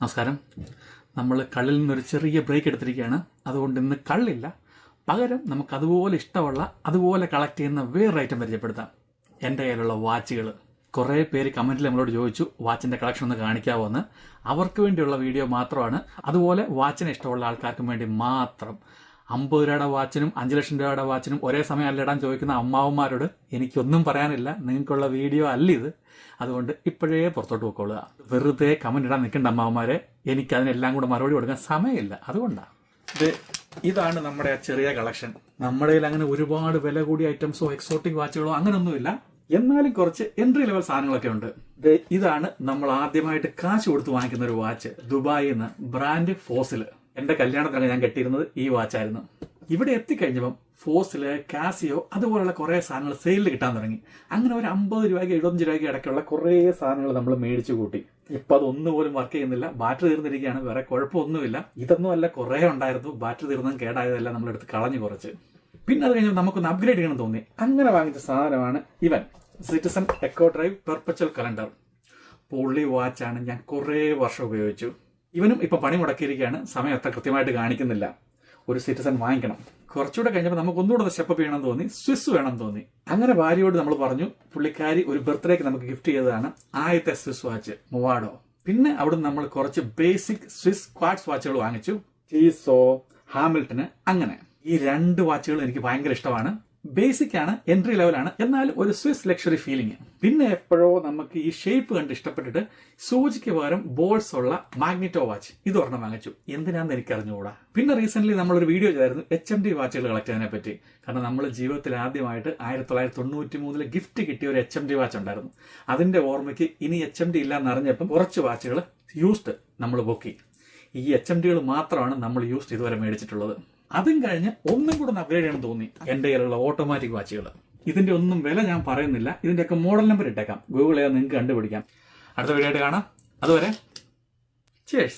നമസ്കാരം. നമ്മൾ കള്ളിൽ നിന്നൊരു ചെറിയ ബ്രേക്ക് എടുത്തിരിക്കുകയാണ്. അതുകൊണ്ട് ഇന്ന് കള്ളില്ല. പകരം നമുക്ക് അതുപോലെ ഇഷ്ടമുള്ള അതുപോലെ കളക്ട് ചെയ്യുന്ന വേറൊരു ഐറ്റം പരിചയപ്പെടുത്താം. എന്റെ കയ്യിലുള്ള വാച്ചുകൾ കുറേ പേര് കമന്റിൽ നമ്മളോട് ചോദിച്ചു വാച്ചിന്റെ കളക്ഷൻ ഒന്ന് കാണിക്കാവോ എന്ന്. അവർക്ക് വേണ്ടിയുള്ള വീഡിയോ മാത്രമാണ്. അതുപോലെ വാച്ചിനെ ഇഷ്ടമുള്ള ആൾക്കാർക്കും വേണ്ടി മാത്രം. അമ്പത് രൂപയുടെ വാച്ചിനും അഞ്ച് ലക്ഷം രൂപയുടെ വാച്ചിനും ഒരേ സമയം അല്ലിടാൻ ചോദിക്കുന്ന അമ്മാവന്മാരോട് എനിക്കൊന്നും പറയാനില്ല. നിങ്ങൾക്കുള്ള വീഡിയോ അല്ല ഇത്. അതുകൊണ്ട് ഇപ്പോഴേ പുറത്തോട്ട് പോയിക്കൊള്ളുക വെറുതെ കമന്റ് ഇടാൻ നിൽക്കേണ്ട അമ്മാവന്മാരെ. എനിക്ക് അതിനെല്ലാം കൂടെ മറുപടി കൊടുക്കാൻ സമയമില്ല. അതുകൊണ്ടാണ് ഇത് ഇതാണ് നമ്മുടെ ചെറിയ കളക്ഷൻ നമ്മുടെ കയ്യിൽ അങ്ങനെ ഒരുപാട് വില കൂടിയ ഐറ്റംസോ എക്സോട്ടിക് വാച്ചുകളോ അങ്ങനെയൊന്നുമില്ല എന്നാലും കുറച്ച് എൻട്രി ലെവൽ സാധനങ്ങളൊക്കെ ഉണ്ട്. ഇതാണ് നമ്മൾ ആദ്യമായിട്ട് കാശ് കൊടുത്ത് വാങ്ങിക്കുന്ന ഒരു വാച്ച് ദുബായിൽ നിന്ന് ബ്രാൻഡ് ഫോസിൽ എന്റെ കല്യാണത്തിനൊക്കെ ഞാൻ കെട്ടിയിരുന്നത് ഈ വാച്ചായിരുന്നു ഇവിടെ എത്തിക്കഴിഞ്ഞപ്പം ഫോസിൽ കാസിയോ അതുപോലുള്ള കുറേ സാധനങ്ങൾ സെയിലിൽ കിട്ടാൻ തുടങ്ങി. അങ്ങനെ ഒരു അമ്പത് രൂപയ്ക്ക് എഴുപത്തഞ്ച് രൂപയ്ക്ക് ഇടയ്ക്കുള്ള കുറേ സാധനങ്ങൾ നമ്മൾ മേടിച്ചു കൂട്ടി. ഇപ്പൊ അതൊന്നും പോലും വർക്ക് ചെയ്യുന്നില്ല. ബാറ്ററി തീർന്നിരിക്കുകയാണ്. വേറെ കുഴപ്പമൊന്നുമില്ല. ഇതൊന്നും അല്ല കുറേ ഉണ്ടായിരുന്നു. ബാറ്ററി തീർന്നും കേടായതല്ല നമ്മളെടുത്ത് കളഞ്ഞു കുറച്ച്. പിന്നെ അത് കഴിഞ്ഞാൽ നമുക്കൊന്ന് അപ്ഗ്രേഡ് ചെയ്യണം തോന്നി. അങ്ങനെ വാങ്ങിച്ച സാധനമാണ് ഇവൻ. Citizen eco drive perpetual calendar പുള്ളി വാച്ചാണ് ഞാൻ കുറേ വർഷം ഉപയോഗിച്ചു. ഇവനും ഇപ്പം പണി മുടക്കിയിരിക്കുകയാണ്. സമയം അത്ര കൃത്യമായിട്ട് കാണിക്കുന്നില്ല. ഒരു സിറ്റിസൺ വാങ്ങിക്കണം. കുറച്ചുകൂടെ കഴിഞ്ഞപ്പോൾ നമുക്ക് ഒന്നുകൂടെ സ്റ്റെപ്പ് ചെയ്യണം തോന്നി. സ്വിസ് വേണം തോന്നി. അങ്ങനെ ഭാര്യയോട് നമ്മൾ പറഞ്ഞു പുള്ളിക്കാരി ഒരു ബർത്ത്ഡേക്ക് നമുക്ക് ഗിഫ്റ്റ് ചെയ്തതാണ്. ആദ്യത്തെ സ്വിസ് വാച്ച് മുവാഡോ പിന്നെ അവിടുന്ന് നമ്മൾ കുറച്ച് ബേസിക് സ്വിസ് ക്വാഡ്സ് വാച്ചുകൾ വാങ്ങിച്ചു. ചീസോ ഹാമിൽട്ടന് അങ്ങനെ. ഈ രണ്ട് വാച്ചുകൾ എനിക്ക് ഭയങ്കര ഇഷ്ടമാണ്. ബേസിക് ആണ് എൻട്രി ലെവലാണ് എന്നാൽ ഒരു സ്വിസ് ലക്ഷറി ഫീലിംഗ് പിന്നെ എപ്പോഴോ നമുക്ക് ഈ ഷേപ്പ് കണ്ട് ഇഷ്ടപ്പെട്ടിട്ട് സൂചിക്ക് പകരം ബോൾസ് ഉള്ള മാഗ്നറ്റോ വാച്ച് ഇത് ഒരെണ്ണം വാങ്ങിച്ചു. എന്തിനാന്ന് എനിക്ക് അറിഞ്ഞുകൂടാ പിന്നെ റീസെന്റ് നമ്മൾ ഒരു വീഡിയോ ചെയ്തായിരുന്നു എച്ച് എം ഡി വാച്ചുകൾ കളക്ട് ചെയ്യാനെ പറ്റി. കാരണം നമ്മൾ ജീവിതത്തിൽ ആദ്യമായിട്ട് ആയിരത്തി തൊള്ളായിരത്തി തൊണ്ണൂറ്റി മൂന്നിൽ ഗിഫ്റ്റ് കിട്ടിയ ഒരു എച്ച് എം ഡി വാച്ച് ഉണ്ടായിരുന്നു. അതിന്റെ ഓർമ്മയ്ക്ക് ഇനി എച്ച് എം ഡി ഇല്ല കുറച്ച് വാച്ചുകൾ യൂസ്ഡ് നമ്മൾ പൊക്കി ഈ എച്ച് എം ഡികൾ മാത്രമാണ് നമ്മൾ യൂസ് ഇതുവരെ മേടിച്ചിട്ടുള്ളത്. അതും കഴിഞ്ഞ് ഒന്നും കൂടെ ഒന്ന് അപ്ഗ്രേഡ് ചെയ്യണം തോന്നി എന്റെ കയ്യിലുള്ള ഓട്ടോമാറ്റിക് വാച്ചുകൾ ഇതിന്റെ ഒന്നും വില ഞാൻ പറയുന്നില്ല. ഇതിന്റെയൊക്കെ മോഡൽ നമ്പർ ഇട്ടേക്കാം. ഗൂഗിൾ ചെയ്താൽ നിങ്ങൾക്ക് കണ്ടുപിടിക്കാം. അടുത്ത വീഡിയോ ആയിട്ട് കാണാം. അതുവരെ ചേഴ്സ്